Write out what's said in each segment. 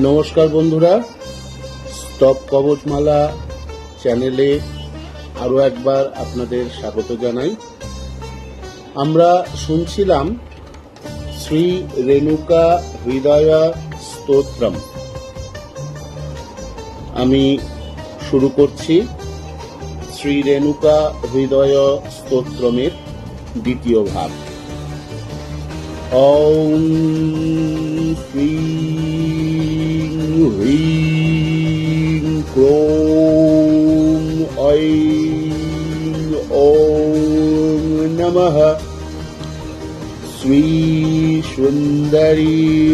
নমস্কার বন্ধুরা স্টপ কবচমালা চ্যানেলে আরও একবার আপনাদের স্বাগত জানাই আমরা শুনছিলাম শ্রী রেণুকা হৃদয় স্তোত্রম আমি শুরু করছি শ্রী রেণুকা হৃদয় স্তোত্রমের দ্বিতীয় ভাগ ॐ श्रीं ह्रीं क्रों ऐं ॐ नमः श्रीसुन्दरी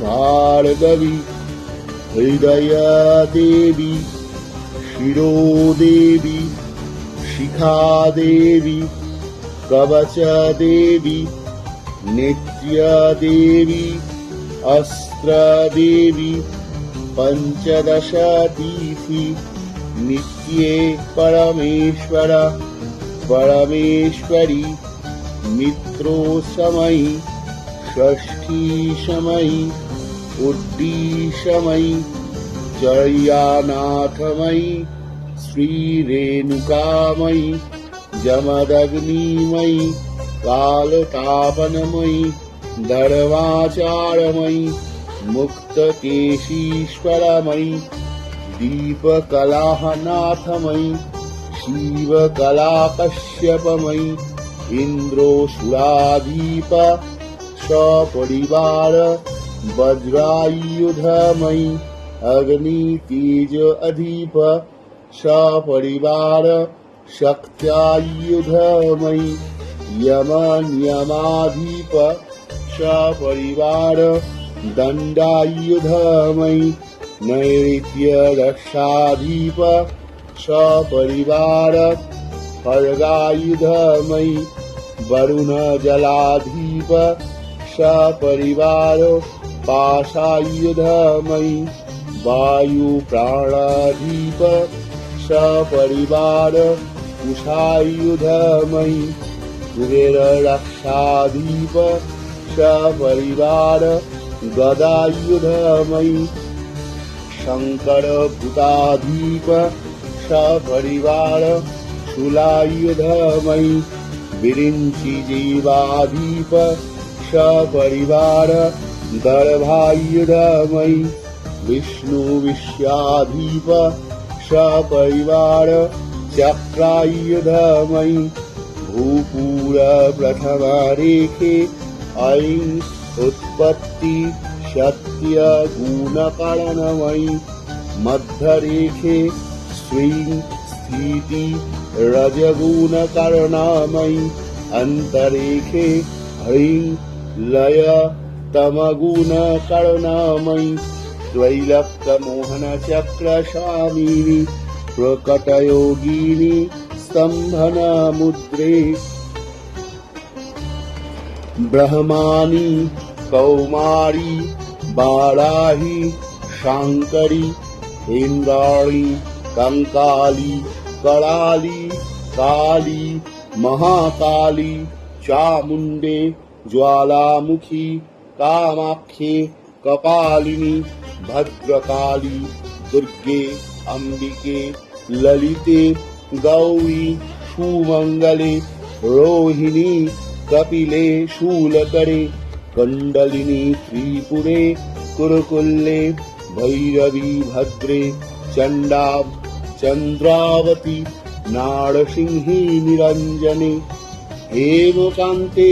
भार्गवी हृदयदेवी शिरोदेवी शिखादेवी कवचदेवी नित्यादेवी अस्त्रदेवी पञ्चदशतीथि नित्ये परमेश्वर परमेश्वरी मित्रोसमयि षष्ठीसमयि उड्डीसमयि चर्यानाथमयि श्रीरेणुकामयि जमदग्निमयि कालतापनमयि धर्माचारमयि मुक्तकेशीश्वरमयि दीपकलाहनाथमयि शिवकलाकश्यपमयि इन्द्रोऽसुराधीप सपरिवार वज्रायुधमयि अग्नितेज अधीप सपरिवार शक्त्यायुधमयि यमनियमाधीप सपरिवार दण्डायुधमयि नैऋत्यरक्षाधीप सपरिवार खड्गायुधमयि वरुणजलाधीप सपरिवार पाशायुधमयि वायुप्राणाधीप सपरिवार कुशायुधमयि कुबेररक्षाधीप सपरिवार गदायुधमयि शङ्करभूताधीप सपरिवार शूलायुधमयि विरिञ्चिजीवाधीप सपरिवार गर्भायुधमयि विष्णुविश्याधीप सपरिवार चक्रायुधमयि भूपूरप्रथमरेखे ऐं उत्पत्ति सत्यगुणकरणमयि मध्यरेखे श्रीं स्थिति रजगुणकर्णामयि अन्तरेखे ह्रीं लय तमगुणकर्णामयि त्रैलक्तमोहनचक्रशामिनि प्रकटयोगिनि स्तम्भनमुद्रे ब्रह्माणि কৌমারী, বারাহি, শাঙ্করী, ইন্দ্রাণী, কঙ্কালী, করালি, কালী, মহাকালী, চামুণ্ডে, জ্বালামুখী, কামাক্ষে, কপালিনী, ভদ্রকালী, দুর্গে, অম্বিকে, ললিতে, গৌরী, সুমঙ্গলে, রোহিণী, কপিলে, শূলকরে कण्डलिनी त्रिपुरे कुरुकुल्ले भैरवी भद्रे चण्डा चन्द्रावती नारसिंही निरञ्जने हेमकान्ते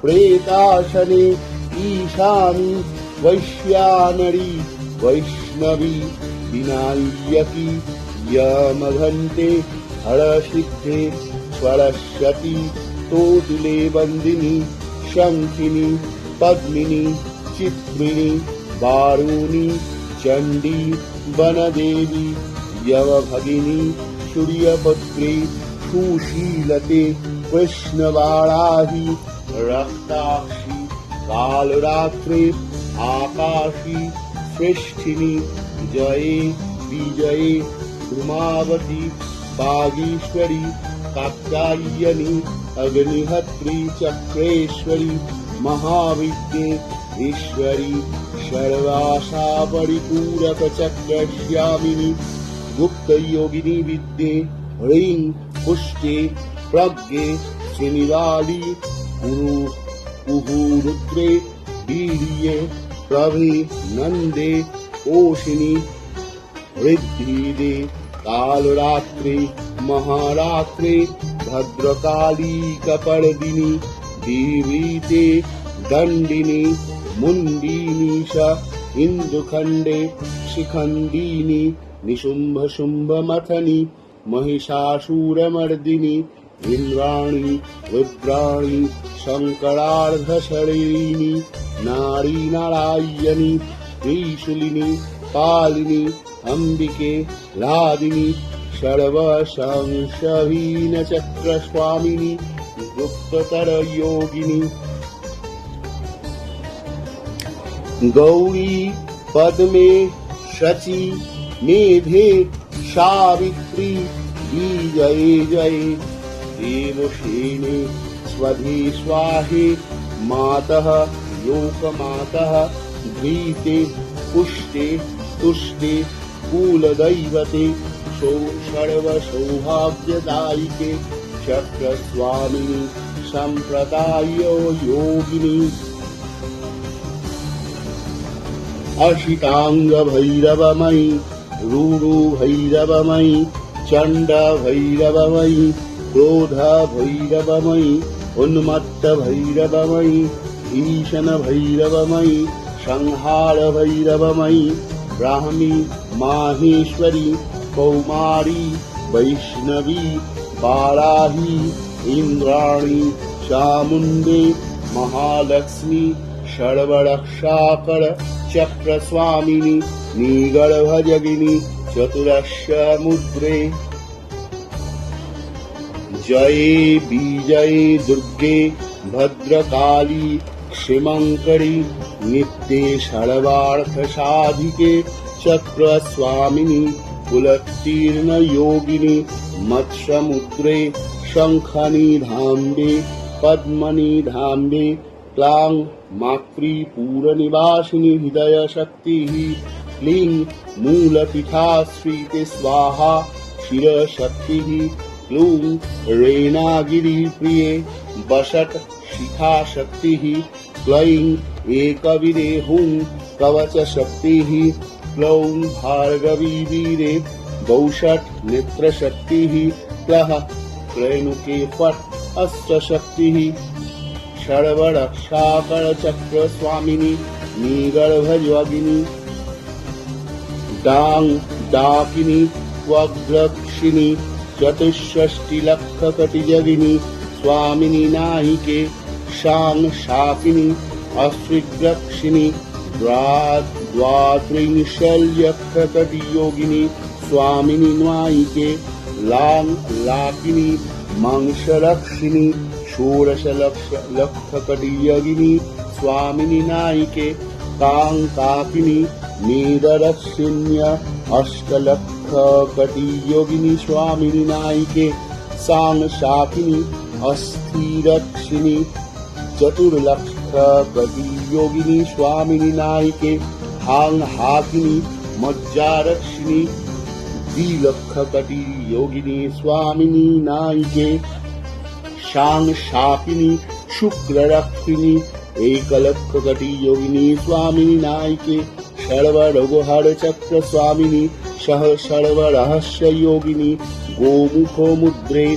प्रेताशने ईशानि वैश्यानरी वैष्णवी विनायकी यमघन्ते हरसिद्धे स्वरस्वती तोतुले वन्दिनी शङ्खिनी पद्मिनी चित्रिणी वारुणी चण्डी वनदेवी यवभगिनी सूर्यपुत्री सुशीलते कृष्णवाराहि रक्ताक्षी कालरात्रे आकाशी श्रेष्ठिनी जये विजये उमावती बागीश्वरी कात्यायनी अग्निहत्री चक्रेश्वरी महाविद्ये ईश्वरी सर्वाशा परिपूरक चक्रश्यामिनी गुप्त योगिनी विद्ये ह्रीं पुष्टे प्रज्ञे श्रीनिराली गुरु कुहुरुद्रे वीर्ये प्रभे नन्दे ओषिनी ऋद्धिदे कालरात्रे महारात्रे भद्रकाली कपर्दिनी देवीते दण्डिनी मुण्डिनी च इन्दुखण्डे शिखण्डिनी निशुम्भ शुम्भमथनि महिषासुरमर्दिनि इन्द्राणि रुद्राणि शङ्करार्धशरीरिणि नारीनारायणि त्रिशूलिनि पालिनि अम्बिके लादिनि सर्वशंशहीनचक्रस्वामिनि गुप्ततरयोगिनि गौरी पद्मे शची मेधे सावित्री विजये जये देवसेने स्वधे स्वाहे मातः लोकमातः द्वीते पुष्टे तुष्टे कुलदैवते सौ सर्वसौभाग्यदायिके चक्रस्वामिनि सम्प्रदाय योगिनी अशिताङ्गभैरवमयि रूरुभैरवमयि चण्डभैरवमयि क्रोधभैरवमयि उन्मत्तभैरवमयि ईशनभैरवमयि संहारभैरवमयि ब्राह्मी माहेश्वरी कौमारी वैष्णवी बाराही इन्द्राणी चामुण्डे महालक्ष्मी सर्वरक्षाकर चक्रस्वामिनि निगर्भजगिनि चतुरस्य मुद्रे जये विजये दुर्गे भद्रकाली क्षिमङ्करि नित्ये सर्वार्थसाधिके चक्रस्वामिनि कुलोत्तीर्णयोगिनि मत्स्यमुद्रे शङ्खनिधाम्बे पद्मनिधाम्बे क्लां मातृपूरनिवासिनि हृदयशक्तिः क्लीं मूलपीठाश्रीते स्वाहा शिरशक्तिः क्लूं रेणागिरिप्रिये वषट् शिखाशक्तिः क्लैं एकविदेहुं कवचशक्तिः क्लौं भार्गवीवीरे गौषट् नेत्रशक्तिः क्लः क्लैनुके फट् अष्टशक्तिः सर्वरक्षाकरचक्रस्वामिनि निगर्भयोगिनि डाङ् डाकिनि त्वग्रक्षिणि चतुष्षष्टिलक्षकटिजगिनि स्वामिनि नायिके शां शाकिनि अश्विग्रक्षिणि द्वात्रिंशल्यक्षकटियोगिनि स्वामिनि नायिके लां लाकिनि मांसरक्षिणि षोडशलक्ष लक्षकटियगिनि स्वामिनि नायिके काङ्काकिनि मेदरक्षिण्य अष्टलक्षकटियोगिनि स्वामिनि नायिके साङ्शाकिनि अस्थिरक्षिणि चतुर्लक्षकटियोगिनि स्वामिनि नायिके हाङ् हाकिनि मज्जारक्षिणि দ্বিলক্ষ কটি যোগিনী স্বামিনী নায়িকে সাং শাপিনী শুক্লরক্ষিণী একলক্ষ কটি যোগিনী স্বামিনী নায়িকে সর্বরঘুহার চক্র স্বামিনী সহ সর্বরহস্য যোগিনী গোমুখ মুদ্রে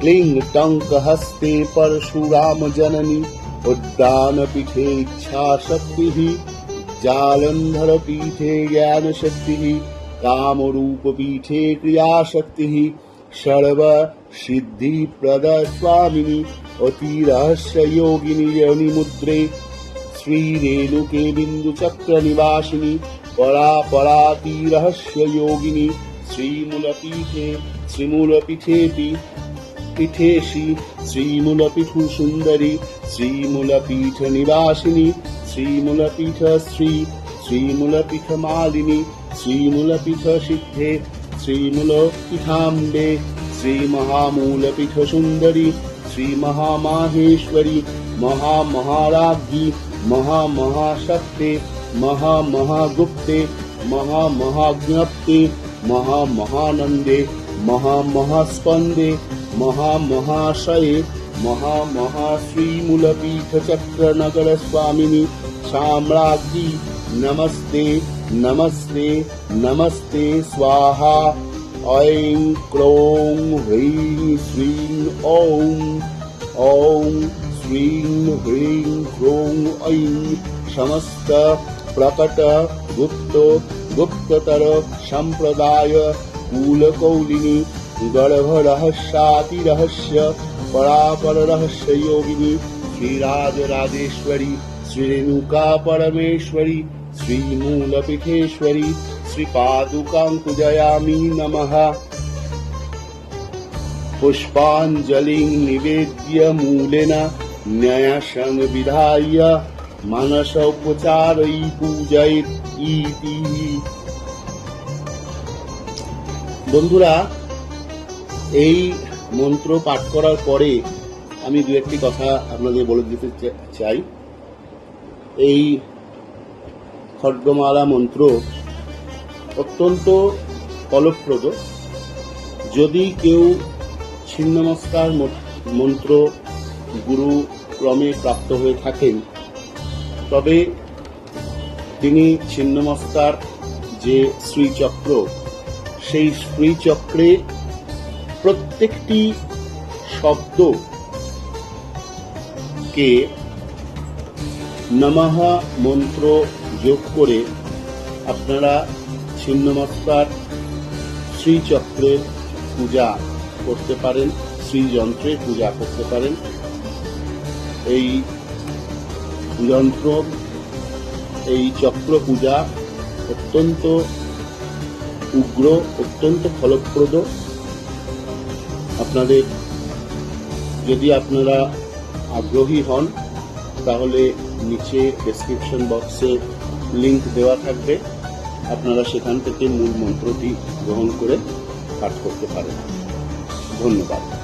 ক্লিং টঙ্ক হস্তে পরশুরাম জননী উদ্যান পীঠে ইচ্ছা শক্তি জালন্ধর পীঠে জ্ঞান শক্তি शक्ति सर्व सिद्धि प्रद स्वामिनी अति रहस्य योगिनी योनि मुद्रे श्री रेणुके बिंदु चक्र निवासिनी परा पराति रहस्य योगिनी श्रीमूलपीठे श्रीमूलपीठेपि पीठेशि श्रीमूलपीठु सुन्दरी श्रीमूलपीठ निवासिनी श्रीमूलपीठ श्री श्रीमूलपीठ मालिनी श्रीमूलपीठ सिद्धे श्रीमूलपीठाम्बे श्रीमहामूलपीठ सुन्दरी श्रीमहामाहेश्वरी महामहाराज्ञी महामहाशक्ते महामहागुप्ते महामहाज्ञप्ते महामहानन्दे महामहास्पन्दे महामहाशये महामहाश्रीमूलपीठचक्रनगरस्वामिनि साम्राज्ञी नमस्ते नमस्ते नमस्ते स्वाहा ऐं क्लौं ह्रीं श्रीं ॐ ॐ श्रीं ह्रीं क्लौं ऐं समस्त प्रकट गुप्त गुप्ततर सम्प्रदाय कुलकौलिनी गर्भरहस्यातिरहस्य परापररहस्य योगिनी श्रीराजराजेश्वरी श्रीरेणुका परमेश्वरी श्रीमूलपीठेश्वरी श्रीपादुकां पूजयामि नमः पुष्पाञ्जलिं निवेद्य मूलेन न्यासं विधाय मानसोपचारै पूजयेत् इति বন্ধুরা এই মন্ত্র পাঠ করার পরে আমি দু একটি কথা আপনাদের বলে দিতে চা- চাই এই খड्गমালা মন্ত্র অত্যন্ত ফলপ্রদ। যদি কেউ ছিন্নমস্কার মন্ত্র গুরু ক্রমে প্রাপ্ত হয়ে থাকেন, তবে তিনি ছিন্নমস্কার যে শ্রীচক্র, সেই শ্রীচক্রে প্রত্যেকটি শব্দ কে নমঃ মন্ত্র যোগ করে আপনারা ছিন্নমস্কার শ্রীচক্রের পূজা করতে পারেন শ্রীযন্ত্রের পূজা করতে পারেন। এই যন্ত্র, এই চক্র পূজা অত্যন্ত উগ্র, অত্যন্ত ফলপ্রদ। আপনাদের যদি আপনারা আগ্রহী হন, তাহলে নিচে ডেসক্রিপশন বক্সে লিংক দেওয়া থাকবে। আপনারা সেখান থেকে মূল মন্ত্রটি গ্রহণ করে পাঠ করতে পারেন। ধন্যবাদ।